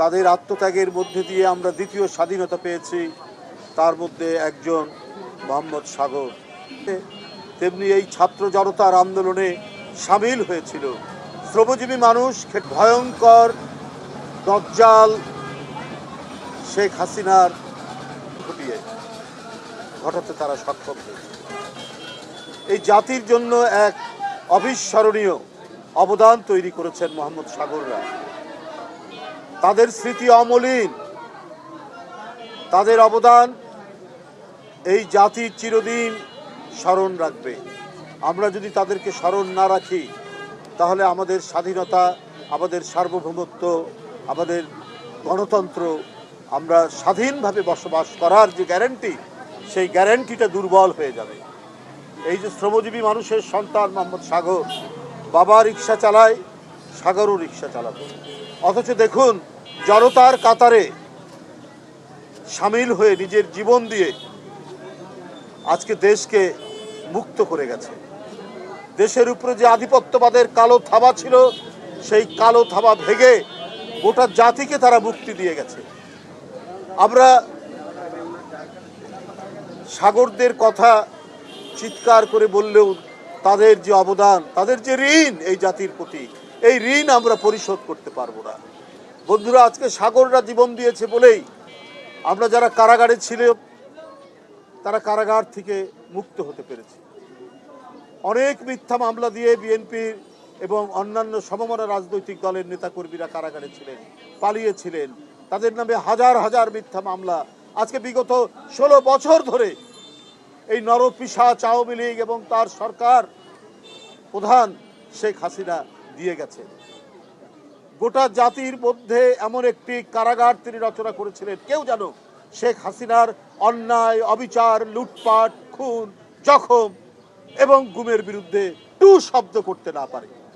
তাদের আত্মত্যাগের মধ্যে দিয়ে আমরা দ্বিতীয় স্বাধীনতা পেয়েছি। তার মধ্যে একজন মোহাম্মদ সাগর। তেমনি এই ছাত্র জনতার আন্দোলনে সামিল হয়েছিল। শ্রমজীবী মানুষ ভয়ঙ্কর দজ্জাল শেখ হাসিনার ঘটিয়ে ঘটাতে তারা সক্ষম হয়েছে এই জাতির জন্য এক অবিস্মরণীয় অবদান তৈরি করেছেন মোহাম্মদ সাগররা। তাদের স্মৃতি অমলিন। তাদের অবদান এই জাতির চিরদিন স্মরণ রাখবে। আমরা যদি তাদেরকে স্মরণ না রাখি, তাহলে আমাদের স্বাধীনতা, আমাদের সার্বভৌমত্ব, আমাদের গণতন্ত্র, আমরা স্বাধীনভাবে বসবাস করার যে গ্যারেন্টি, সেই গ্যারেন্টিটা দুর্বল হয়ে যাবে। এই যে শ্রমজীবী মানুষের সন্তান মোহাম্মদ সাগর, বাবা রিক্সা চালায় সাগরও রিক্সা চালাতো অথচ দেখুন, জনতার কাতারে সামিল হয়ে নিজের জীবন দিয়ে আজকে দেশকে মুক্ত করে গেছে। দেশের উপরে যে আধিপত্যবাদের কালো থাবা ছিল, সেই কালো থাবা ভেঙে গোটা জাতিকে তারা মুক্তি দিয়ে গেছে। আমরা সাগরদের কথা চিৎকার করে বললেও তাদের যে অবদান, তাদের যে ঋণ এই জাতির প্রতি এই ঋণ আমরা পরিশোধ করতে পারব না। বন্ধুরা, আজকে সাগররা জীবন দিয়েছে বলেই আমরা যারা কারাগারে ছিল তারা কারাগার থেকে মুক্ত হতে পেরেছে। অনেক মিথ্যা মামলা দিয়ে বিএনপির এবং অন্যান্য সমমনা রাজনৈতিক দলের নেতাকর্মীরা কারাগারে ছিলেন, পালিয়েছিলেন। তাদের নামে হাজার হাজার মিথ্যা মামলা। আজকে বিগত ষোলো বছর ধরে এই নরপিসাচ আওয়ামী লীগ এবং তার সরকার প্রধান শেখ হাসিনা দিয়ে গেছে। গোটা জাতির মধ্যে এমন একটি কারাগার তিনি রচনা করেছিলেন। কেউ জানো শেখ হাসিনার অন্যায়, অবিচার, লুটপাট, খুন, জখম এবং গুমের বিরুদ্ধে টু শব্দ করতে না পারে।